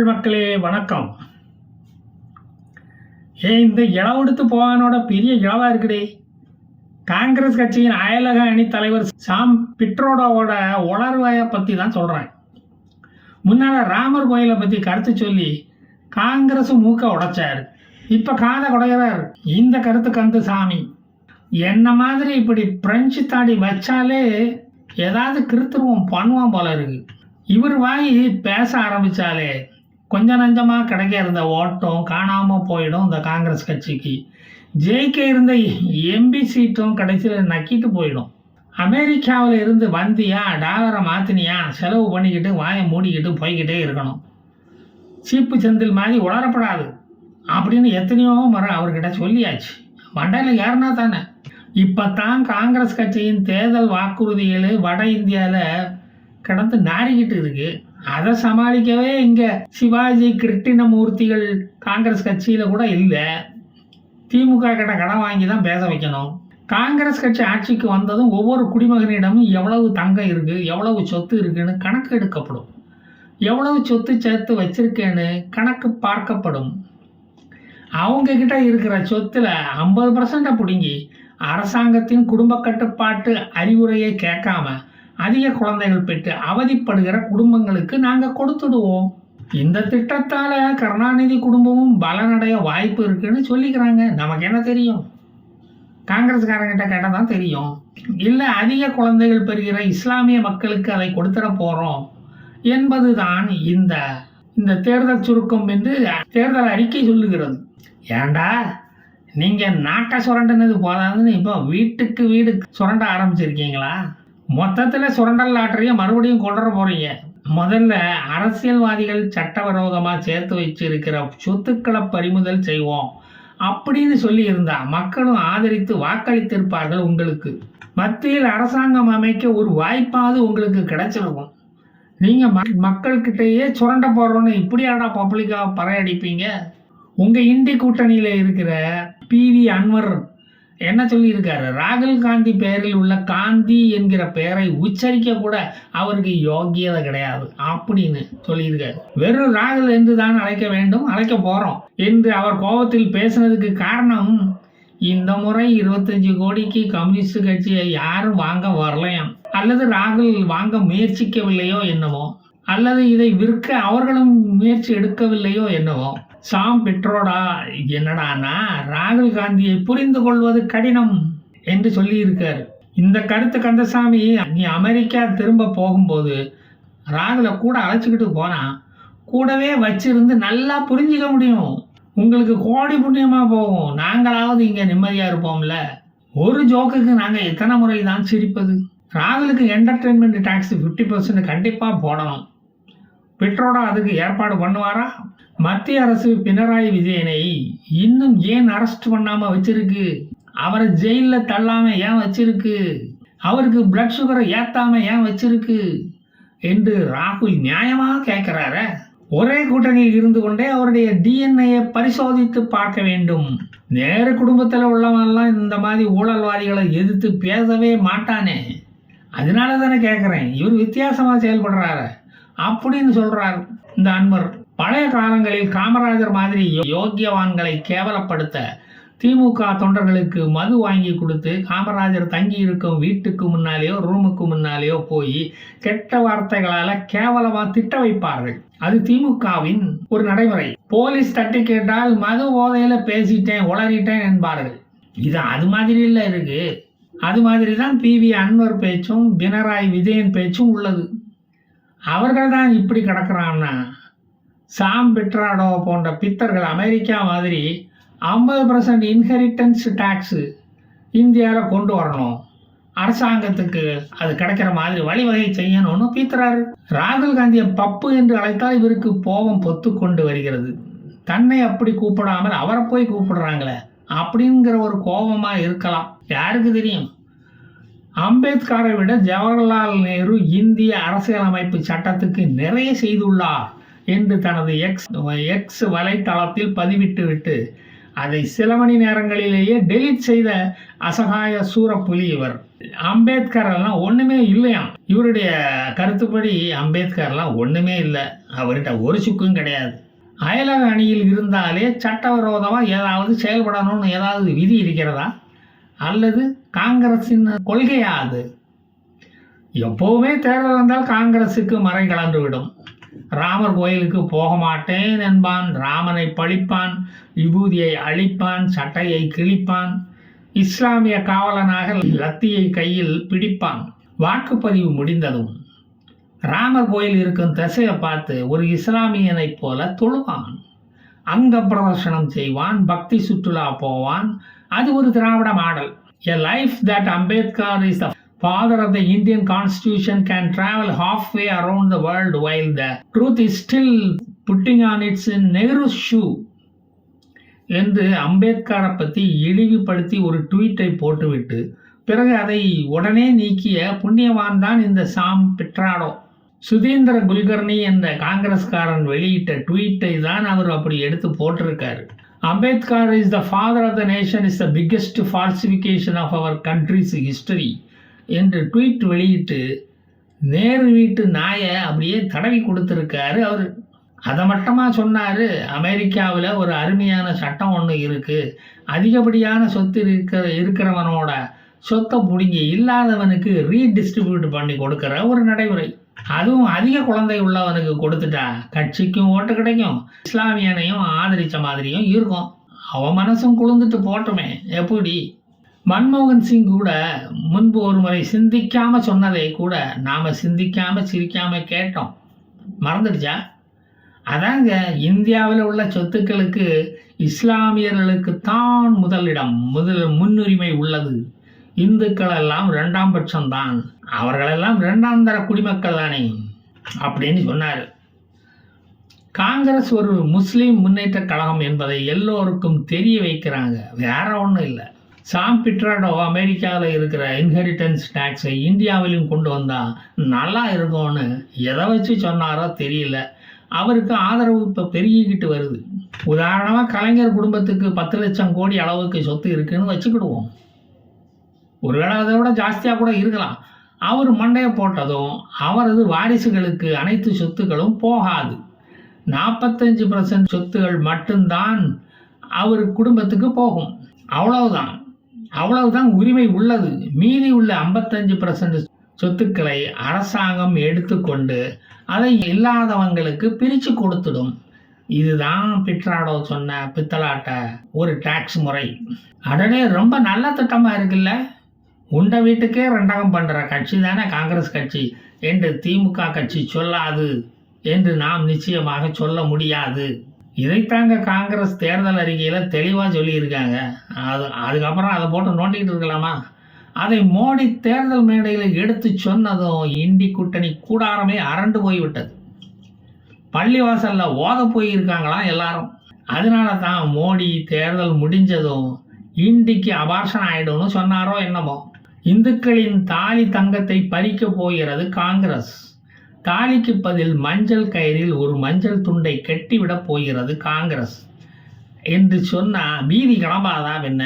தமிழ் மக்களே வணக்கம். ஏ இந்த இளவெடுத்து போவானோட பெரிய இளவா இருக்குடே. காங்கிரஸ் கட்சியின் அயலக அணி தலைவர் சாம் பிட்ரோடாவோட உளர்வாயை பற்றி தான் சொல்கிறேன் முன்னால் ராமர் கோயிலை பற்றி கருத்து சொல்லி காங்கிரஸ் மூக்க உடைச்சார். இப்போ காதை குடைகிறார் இந்த கருத்து கந்து சாமி. என்ன மாதிரி இப்படி பிரெஞ்சு தாடி வச்சாலே ஏதாவது கிருத்துருவம் பண்ணுவான் போல இருக்கு. இவர் வாங்கி பேச ஆரம்பிச்சாலே கொஞ்ச நஞ்சமாக கிடைக்க இருந்த ஓட்டம் காணாமல் போயிடும் இந்த காங்கிரஸ் கட்சிக்கு. ஜெயிக்க இருந்த எம்பி சீட்டும் கடைசியில் நக்கிட்டு போயிடும். அமெரிக்காவில் இருந்து வந்தியா டாலரை மாற்றினியா செலவு பண்ணிக்கிட்டு வாயை மூடிக்கிட்டு போய்கிட்டே இருக்கணும். சீப்பு செந்தில் மாதிரி உளரப்படாது அப்படின்னு எத்தனையோ முறை அவர்கிட்ட சொல்லியாச்சு. மண்டையில் யாருன்னா தானே. இப்போ தான் காங்கிரஸ் கட்சியின் தேர்தல் வாக்குறுதிகள் வட இந்தியாவில் கிடந்து நாறிக்கிட்டு இருக்குது அதை சமாளிக்கவே இங்கே சிவாஜி கிருட்டிணமூர்த்திகள் காங்கிரஸ் கட்சியில் கூட இல்லை. திமுக கிட்ட கடன் வாங்கி தான் பேச வைக்கணும். காங்கிரஸ் கட்சி ஆட்சிக்கு வந்ததும் ஒவ்வொரு குடிமகனிடமும் எவ்வளவு தங்கம் இருக்குது எவ்வளவு சொத்து இருக்குன்னு கணக்கு எடுக்கப்படும். எவ்வளவு சொத்து சேர்த்து வச்சிருக்கேன்னு கணக்கு பார்க்கப்படும். அவங்கக்கிட்ட இருக்கிற சொத்துல ஐம்பது பர்சண்ட்டை பிடுங்கி அரசாங்கத்தின் குடும்ப கட்டுப்பாட்டு அறிவுரையை கேட்காம அதிக குழந்தைகள் பெற்று அவதிப்படுகிற குடும்பங்களுக்கு நாங்கள் கொடுத்துடுவோம். இந்த திட்டத்தால் கருணாநிதி குடும்பமும் பலனடைய வாய்ப்பு இருக்குன்னு சொல்லிக்கிறாங்க. நமக்கு என்ன தெரியும்? காங்கிரஸ்காரங்கிட்ட கேட்டால் தான் தெரியும். இல்லை அதிக குழந்தைகள் பெறுகிற இஸ்லாமிய மக்களுக்கு அதை கொடுத்துட போகிறோம் என்பதுதான் இந்த இந்த தேர்தல் சுருக்கம் என்று தேர்தல் அறிக்கை சொல்லுகிறது. ஏண்டா? நீங்கள் நாட்டை சுரண்டினது போதாதுன்னு இப்போ வீட்டுக்கு வீடு சுரண்ட ஆரம்பிச்சிருக்கீங்களா? மொத்தத்தில் சுரண்டல் லாட்டரியை மறுபடியும் கொண்டு போகிறீங்க முதல்ல அரசியல்வாதிகள் சட்டவிரோதமாக சேர்த்து வச்சிருக்கிற சொத்துக்களை பறிமுதல் செய்வோம். அப்படின்னு சொல்லி இருந்தா மக்களும் ஆதரித்து வாக்களித்திருப்பார்கள் உங்களுக்கு. மத்தியில் அரசாங்கம் அமைக்க ஒரு வாய்ப்பாவது உங்களுக்கு கிடைச்சிருக்கும். நீங்க மக்கள்கிட்டயே சுரண்ட போடுறோன்னு இப்படியாடா பப்ளிக்காக பறையடிப்பீங்க? உங்க இண்டி கூட்டணியில் இருக்கிற பிவி அன்வர் என்ன சொல்லியிருக்காரு? ராகுல் காந்தி பெயரில் உள்ள காந்தி என்கிற பெயரை உச்சரிக்க கூட அவருக்கு யோக்கியதை கிடையாது அப்படின்னு சொல்லியிருக்காரு. வெறும் ராகுல் என்று தான் அழைக்க வேண்டும் அழைக்க போகிறோம் என்று அவர் கோபத்தில் பேசினதுக்கு காரணம் இந்த முறை இருபத்தஞ்சு கோடிக்கு கம்யூனிஸ்ட் கட்சியை யாரும் வாங்க வரலையாம். அல்லது ராகுல் வாங்க முயற்சிக்கவில்லையோ என்னவோ? அல்லது இதை விற்க அவர்களும் முயற்சி எடுக்கவில்லையோ என்னவோ? சாம் பெட்ரோடா என்னடானா ராகுல் காந்தியை புரிந்து கொள்வது கடினம் என்று சொல்லியிருக்கார். இந்த கருத்து கந்தசாமி நீ அமெரிக்கா திரும்ப போகும்போது ராகுலை கூட அழைச்சிக்கிட்டு போனா கூடவே வச்சிருந்து நல்லா புரிஞ்சிக்க முடியும். உங்களுக்கு கோடி புண்ணியமாக போகும். நாங்களாவது இங்கே நிம்மதியாக இருப்போம்ல. ஒரு ஜோக்குக்கு நாங்கள் எத்தனை முறை தான் சிரிப்பது? ராகுலுக்கு என்டர்டெயின்மெண்ட் டேக்ஸ் ஃபிஃப்டி பர்சன்ட் கண்டிப்பாக போடணும். பெட்ரோடா அதுக்கு ஏற்பாடு பண்ணுவாரா? மத்திய அரசு பினராயி விஜயனை இன்னும் ஏன் அரெஸ்ட் பண்ணாமல் வச்சிருக்கு? அவரை ஜெயிலில் தள்ளாமல் ஏன் வச்சிருக்கு? அவருக்கு பிளட் சுகரை ஏற்றாமல் ஏன் வச்சிருக்கு? என்று ராகுல் நியாயமாக கேட்குறார ஒரே கூட்டணியில் இருந்து கொண்டே அவருடைய டிஎன்ஏயை பரிசோதித்து பார்க்க வேண்டும். நேரு குடும்பத்தில் உள்ளவன்லாம் இந்த மாதிரி ஊழல்வாதிகளை எதிர்த்து பேசவே மாட்டானே. அதனால தானே கேட்குறேன் இவர் வித்தியாசமாக செயல்படுறாரு. அப்படின்னு சொல்றார் இந்த அன்பர். பழைய காலங்களில் காமராஜர் மாதிரி யோக்கியவான்களை கேவலப்படுத்த திமுக தொண்டர்களுக்கு மது வாங்கி கொடுத்து காமராஜர் தங்கி இருக்கும் வீட்டுக்கு முன்னாலேயோ ரூமுக்கு முன்னாலேயோ போய் கெட்ட வார்த்தைகளால கேவலமா திட்ட வைப்பார்கள். அது திமுகவின் ஒரு நடைமுறை. போலீஸ் தட்டி கேட்டால் மது போதையில பேசிட்டேன் உளறிட்டேன் என்பார்கள். இது அது மாதிரி இல்லை இருக்கு. அது மாதிரி தான் பிவி அன்வர் பேச்சும் பினராய் விஜயன் பேச்சும் உள்ளது. அவர்கள் தான் இப்படி கிடக்குறான்னா? சாம் பிட்ராடோ போன்ற பித்தர்கள் அமெரிக்கா மாதிரி ஐம்பது பர்சன்ட் இன்ஹெரிட்டன்ஸ் டேக்ஸு இந்தியாவில் கொண்டு வரணும். அரசாங்கத்துக்கு அது கிடைக்கிற மாதிரி வழிவகை செய்யணும்னு பீத்துறாரு. ராகுல் காந்தியை பப்பு என்று அழைத்தால் இவருக்கு கோபம் பொத்து கொண்டு வருகிறது. தன்னை அப்படி கூப்பிடாமல் அவரை போய் கூப்பிடுறாங்களே அப்படிங்கிற ஒரு கோபமாக இருக்கலாம். யாருக்கு தெரியும்? அம்பேத்கரை விட ஜவஹர்லால் நேரு இந்திய அரசியலமைப்பு சட்டத்துக்கு நிறைய செய்துள்ளார் என்று தனது எக்ஸ் எக்ஸ் வலைத்தளத்தில் பதிவிட்டுவிட்டு அதை சில மணி நேரங்களிலேயே டெலீட் செய்த அசகாய சூரப்புலி இவர். அம்பேத்கர் எல்லாம் ஒன்றுமே இல்லையாம். இவருடைய கருத்துப்படி அம்பேத்கர்லாம் ஒன்றுமே இல்லை. அவர்கிட்ட ஒரு சுக்கும் கிடையாது. அயலக அணியில் இருந்தாலே சட்டவிரோதமாக ஏதாவது செயல்படணும்னு ஏதாவது விதி இருக்கிறதா? அல்லது காங்கிரஸின் கொள்கையா அது? எப்போவுமே தேர்தல் வந்தால் காங்கிரஸுக்கு மறை கலந்துவிடும். ராமர் கோயிலுக்கு போக மாட்டேன் என்பான் ராமனை பழிப்பான் விபூதியை அழிப்பான் சட்டையை கிழிப்பான் இஸ்லாமிய காவலனாக லத்தியை கையில் பிடிப்பான். வாக்குப்பதிவு முடிந்ததும் ராமர் கோயில் இருக்கும் திசையை பார்த்து ஒரு இஸ்லாமியனைப் போல தொழுவான். அங்க பிரதர்ஷனம் செய்வான் பக்தி சுற்றுலா போவான் அது ஒரு Dravida model. A life that Ambedkar is the father of the Indian constitution can travel half way around the world while the truth is still putting on its in Nehru shoe என்று அம்பேத்கரை பற்றி இழிவுபடுத்தி ஒரு ட்வீட்டை போட்டுவிட்டு பிறகு அதை உடனே நீக்கிய புண்ணியவான் தான் இந்த சாம் பிட்ராடோ. சுதீந்திர குல்கர்னி என்ற காங்கிரஸ்காரன் வெளியிட்ட ட்வீட்டை தான் அவர் அப்படி எடுத்து போட்டிருக்காரு. Ambedkar is the father of the nation is the biggest falsification of our country's history என்று ட்வீட் வெளியிட்டு நேரு வீட்டு நாயை அப்படியே தடவி கொடுத்துருக்காரு. அவர் அதை மட்டமாக சொன்னார்? அமெரிக்காவில் ஒரு அருமையான சட்டம் ஒன்று இருக்குது அதிகப்படியான சொத்து இருக்கிற இருக்கிறவனோட சொத்தை பிடிங்கி இல்லாதவனுக்கு ரீடிஸ்ட்ரிபியூட் பண்ணி கொடுக்குற ஒரு நடைமுறை. அதுவும் அதிக குழந்தை உள்ளவனுக்கு கொடுத்துட்டா கட்சிக்கும் ஓட்டு கிடைக்கும். இஸ்லாமியனையும் ஆதரித்த மாதிரியும் இருக்கும். அவன் மனசும் குளிர்ந்துட்டு போட்டுமே. எப்படி? மன்மோகன் சிங் கூட முன்பு ஒரு முறை சிந்திக்காம சொன்னதை கூட நாம சிந்திக்காம சிரிக்காம கேட்டோம். மறந்துடுச்சா? அதாங்க இந்தியாவில் உள்ள சொத்துக்களுக்கு இஸ்லாமியர்களுக்கு தான் முதலிடம் முதல் முன்னுரிமை உள்ளது. இந்துக்கள் எல்லாம் இரண்டாம் பட்சம்தான். அவர்களெல்லாம் இரண்டாம் தர குடிமக்கள் தானே அப்படின்னு சொன்னார். காங்கிரஸ் ஒரு முஸ்லீம் முன்னேற்ற கழகம் என்பதை எல்லோருக்கும் தெரிய வைக்கிறாங்க. வேற ஒன்றும் இல்லை. சாம் பிட்ராடோ அமெரிக்காவில் இருக்கிற இன்ஹெரிட்டன்ஸ் டேக்ஸை இந்தியாவிலும் கொண்டு வந்தால் நல்லா இருக்கும்னு எதை வச்சு சொன்னாரோ தெரியல. அவருக்கு ஆதரவு இப்போ பெருகிக்கிட்டு வருது. உதாரணமாக கலைஞர் குடும்பத்துக்கு பத்து லட்சம் கோடி அளவுக்கு சொத்து இருக்குன்னு வச்சுக்கிடுவோம். ஒருவேளை அதை விட ஜாஸ்தியாக கூட இருக்கலாம். அவர் மண்டையை போட்டதும் அவரது வாரிசுகளுக்கு அனைத்து சொத்துக்களும் போகாது. நாற்பத்தஞ்சு பர்சன்ட் சொத்துகள் மட்டும்தான் அவர் குடும்பத்துக்கு போகும். அவ்வளவுதான். அவ்வளவுதான் உரிமை உள்ளது. மீதி உள்ள ஐம்பத்தஞ்சு பர்சன்ட் சொத்துக்களை அரசாங்கம் எடுத்துக்கொண்டு அதை இல்லாதவங்களுக்கு பிரித்து கொடுத்துடும். இதுதான் பிட்ராடோ சொன்ன பித்தலாட்ட ஒரு டாக்ஸ் முறை. அடனே ரொம்ப நல்ல திட்டமாக இருக்குல்ல? உண்ட வீட்டுக்கே ரெண்டகம் பண்ணுற கட்சி தானே காங்கிரஸ் கட்சி? என்று திமுக கட்சி சொல்லாது என்று நாம் நிச்சயமாக சொல்ல முடியாது. இதைத்தாங்க காங்கிரஸ் தேர்தல் அறிக்கையில் தெளிவாக சொல்லியிருக்காங்க. அது அதுக்கப்புறம் அதை போட்டு நோண்டிக்கிட்டு இருக்கலாமா? அதை மோடி தேர்தல் மேடையில் எடுத்து சொன்னதும் இண்டி கூட்டணி கூடாரமே அரண்டு போய்விட்டது. பள்ளிவாசலில் ஓத போயிருக்காங்களாம் எல்லாரும்? அதனால தான் மோடி தேர்தல் முடிஞ்சதும் இண்டிக்கு அபார்ஷன் ஆகிடும்னு சொன்னாரோ என்னமோ. இந்துக்களின் தாலி தங்கத்தை பறிக்க போகிறது காங்கிரஸ். தாலிக்கு பதில் மஞ்சள் கயிறில் ஒரு மஞ்சள் துண்டை கட்டிவிடப் போகிறது காங்கிரஸ். என்று சொன்னால் பீதி கிளம்பாதா என்ன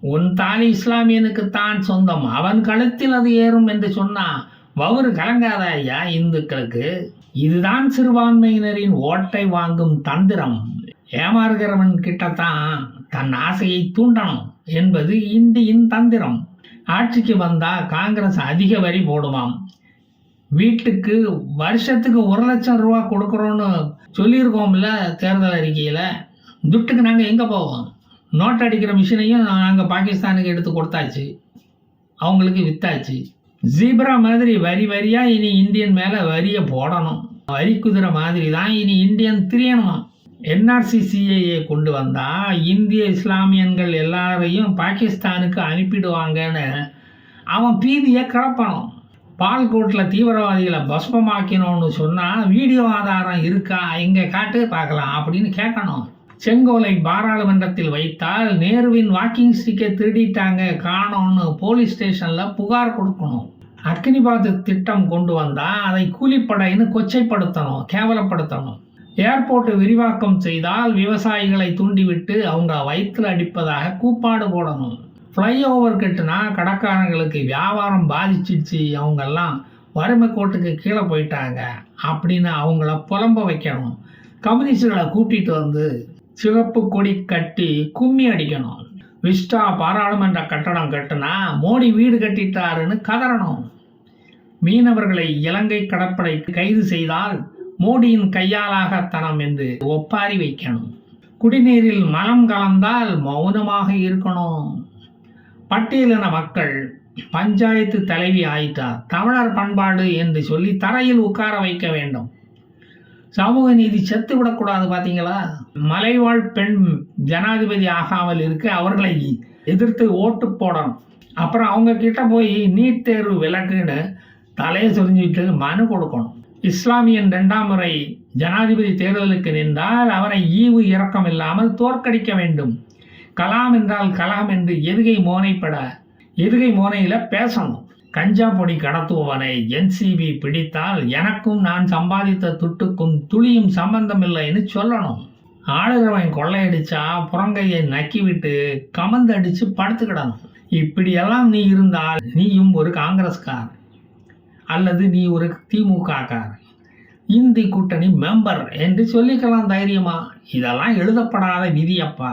உன் தாலி இஸ்லாமியனுக்கு தான் சொந்தம். அவன் கழுத்தில் அது ஏறும் என்று சொன்னா வவுறு கலங்காத ஐயா இந்துக்களுக்கு? இதுதான் சிறுபான்மையினரின் ஓட்டை வாங்கும் தந்திரம். ஏமாறுகிறவன் கிட்டத்தான் தன் ஆசையை தூண்டணும் என்பது இந்தியின் தந்திரம். ஆட்சிக்கு வந்தால் காங்கிரஸ் அதிக வரி போடுமாம். வீட்டுக்கு வருஷத்துக்கு ஒரு லட்சம் ரூபா கொடுக்குறோன்னு சொல்லியிருக்கோம்ல தேர்தல் அறிக்கையில். துட்டுக்கு நாங்கள் எங்கே போவோம்? நோட் அடிக்கிற மிஷினையும் நாங்கள் பாகிஸ்தானுக்கு எடுத்து கொடுத்தாச்சு. அவங்களுக்கு வித்தாச்சு. ஜீப்ரா மாதிரி வரி வரியாக இனி இந்தியன் மேலே வரியை போடணும். வரி குதிரை மாதிரி தான் இனி இந்தியன் திரியணுமா. என்ஆர்சிசிஐயை கொண்டு வந்தால் இந்திய இஸ்லாமியன்கள் எல்லாரையும் பாகிஸ்தானுக்கு அனுப்பிடுவாங்கன்னு அவன் பீதியை கிளப்பணும். பால்கோட்டில் தீவிரவாதிகளை பஸ்பமாக்கினோன்னு சொன்னால் வீடியோ ஆதாரம் இருக்கா? இங்கே காட்டு? பார்க்கலாம் அப்படின்னு கேட்கணும். செங்கோலை பாராளுமன்றத்தில் வைத்தால் நேருவின் வாக்கிங் ஸ்டிக்கை திருடிட்டாங்க காணோன்னு போலீஸ் ஸ்டேஷனில் புகார் கொடுக்கணும். அக்னிபாத் திட்டம் கொண்டு வந்தால் அதை கூலிப்படைன்னு கொச்சைப்படுத்தணும் கேவலப்படுத்தணும். ஏர்போர்ட் விரிவாக்கம் செய்தால் விவசாயிகளை தூண்டிவிட்டு அவங்க வயிற்றில் அடிப்பதாக கூப்பாடு போடணும். ஃப்ளைஓவர் கட்டுனா கடைக்காரங்களுக்கு வியாபாரம் பாதிச்சிடுச்சு அவங்கெல்லாம் வறுமை கோட்டுக்கு கீழே போயிட்டாங்க அப்படின்னு அவங்கள புலம்ப வைக்கணும். கம்யூனிஸ்டுகளை கூட்டிட்டு வந்து சிவப்பு கொடி கட்டி கும்மி அடிக்கணும். விஸ்டா பாராளுமன்ற கட்டடம் கட்டுனா மோடி வீடு கட்டிட்டாருன்னு கதறணும். மீனவர்களை இலங்கை கடற்படை கைது செய்தால் மோடியின் கையாலாகத்தனம் என்று ஒப்பாரி வைக்கணும். குடிநீரில் மலம் கலந்தால் மௌனமாக இருக்கணும். பட்டியலின மக்கள் பஞ்சாயத்து தலைவி ஆயிட்டார் தமிழர் பண்பாடு என்று சொல்லி தரையில் உட்கார வைக்க வேண்டும். சமூக நீதி செத்து விடக்கூடாது பார்த்தீங்களா மலைவாழ் பெண் ஜனாதிபதி ஆகாமல் இருக்க அவர்களை எதிர்த்து ஓட்டு போடணும். அப்புறம் அவங்க கிட்ட போய் நீட் தேர்வு விலக்குன்னு தலையை சொரிஞ்சுட்டு மனு கொடுக்கணும். இஸ்லாமியன் இரண்டாம் முறை ஜனாதிபதி தேர்தலுக்கு நின்றால் அவரை ஈவு இரக்கம் இல்லாமல் தோற்கடிக்க வேண்டும். கலாம் என்றால் கலாம் என்று எதுகை மோனைப்பட எதுகை மோனையில் பேசணும். கஞ்சா பொடி கடத்துபவனை என்சிபி பிடித்தால் எனக்கும் நான் சம்பாதித்த துட்டுக்கும் துளியும் சம்பந்தம் இல்லைன்னு சொல்லணும். ஆளுகிறவன் கொள்ளையடிச்சா புறங்கையை நக்கிவிட்டு கமந்து அடித்து படுத்துக்கிடணும். இப்படியெல்லாம் நீ இருந்தால் நீயும் ஒரு காங்கிரஸ்கார் அல்லது நீ ஒரு திமுகக்காரர் இந்தி கூட்டணி மெம்பர் என்று சொல்லிக்கலாம் தைரியமா? இதெல்லாம் எழுதப்படாத விதியப்பா.